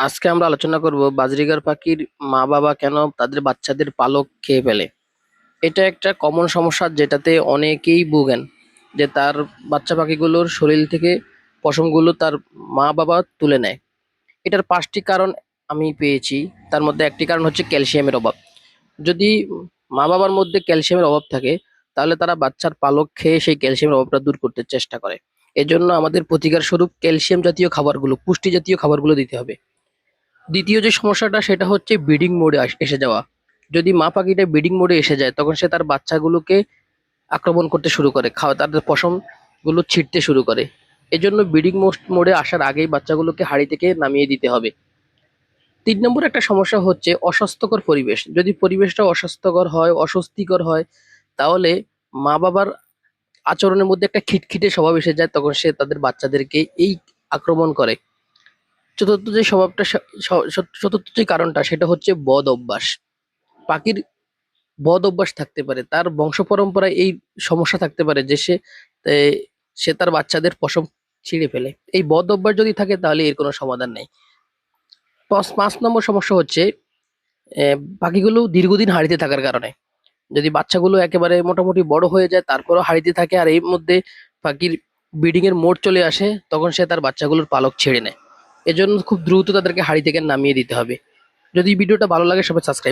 আজকে আমরা আলোচনা করব বাজরিগার পাখির মা বাবা কেন তাদের বাচ্চাদের পালক খেয়ে ফেলে। এটা একটা কমন সমস্যা যেটাতে অনেকেই ভোগেন যে তার বাচ্চা পাখিগুলোর শরীর থেকে পশমগুলো তার মা বাবা তুলে নেয়। এটার পাঁচটি কারণ আমি পেয়েছি। তার মধ্যে একটি কারণ হচ্ছে ক্যালসিয়ামের অভাব। যদি মা বাবার মধ্যে ক্যালসিয়ামের অভাব থাকে, তাহলে তারা বাচ্চার পালক খেয়ে সেই ক্যালসিয়ামের অভাবটা দূর করতে চেষ্টা করে। এজন্য আমাদের প্রতিকার স্বরূপ ক্যালসিয়াম জাতীয় খাবারগুলো, পুষ্টি জাতীয় খাবারগুলো দিতে হবে। দ্বিতীয় যে সমস্যাটা, সেটা হচ্ছে ব্রিডিং মোডে এসে যাওয়া। যদি মা পাখিটা ব্রিডিং মোডে এসে যায়, তখন সে তার বাচ্চাগুলোকে আক্রমণ করতে শুরু করে, খাওয়া তাদের পশমগুলো ছিঁড়তে শুরু করে। এজন্য ব্রিডিং মোডে আসার আগেই বাচ্চাগুলোকে হাড়ি থেকে নামিয়ে দিতে হবে। তিন নম্বর একটা সমস্যা হচ্ছে অস্বাস্থ্যকর পরিবেশ। যদি পরিবেশটা অস্বাস্থ্যকর হয়, অস্বস্তিকর হয়, তাহলে মা বাবার আচরণের মধ্যে একটা খিটখিটে স্বভাব এসে যায়, তখন সে তাদের বাচ্চাদেরকে এই আক্রমণ করে। চতুর্থ যে স্বভাবটা চতুর্থ যে কারণটা সেটা হচ্ছে বদ অভ্যাস। পাখির বদ অভ্যাস থাকতে পারে, তার বংশ পরম্পরায় এই সমস্যা থাকতে পারে যে সে সে তার বাচ্চাদের পশম ছিঁড়ে ফেলে। এই বদ অভ্যাস যদি থাকে তাহলে এর কোনো সমাধান নেই। পাঁচ পাঁচ নম্বর সমস্যা হচ্ছে পাখিগুলো দীর্ঘদিন হাড়িতে থাকার কারণে। যদি বাচ্চাগুলো একেবারে মোটামুটি বড় হয়ে যায়, তারপরও হাড়িতে থাকে আর এর মধ্যে পাখির ব্রিডিং এর মোড় চলে আসে, তখন সে তার বাচ্চাগুলোর পালক ছেড়ে নেয়। এজন্য খুব দ্রুত তাদেরকে হাড়ি থেকে নামিয়ে দিতে হবে। যদি ভিডিওটা ভালো লাগে, সবাই সাবস্ক্রাইব